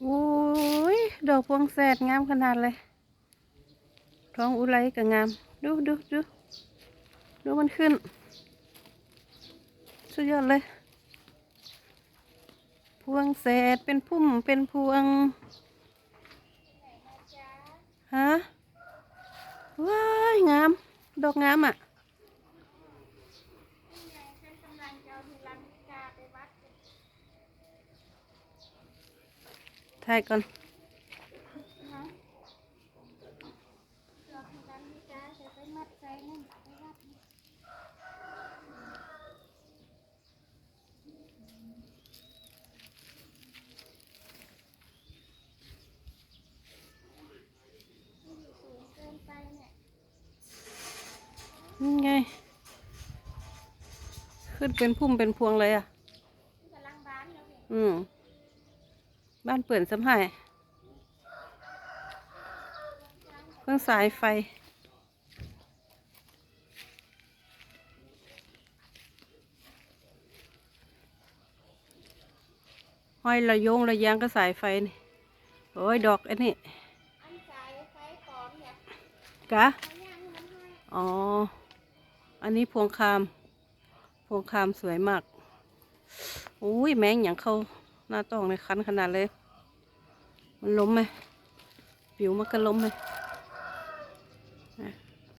โอ้ยดอกพวงแสดงามขนาดเลย ท้องอุไรก็งาม ดูดูดูดูมันขึ้น สุดยอดเลย พวงแสดเป็นพุ่มเป็นพวงฮะว้ายงาม ดอกงามอะ ถ่ายก่อนนี่ไง ขึ้นเป็นพุ่มเป็นพวงเลยอะ อืม บ้านเปิ่นสำหายเครื่องสายไฟ ห้อยระยงระยางก็สายไฟนี่ โอ้ย ดอกอันนี้กะอ๋อ อันนี้พวงคาม พวงคามสวยมาก อุ้ย แมงอย่างเขา หน้าตองในคันขนาดเลย มันล้มไหมผิวมันก็ล้มไหม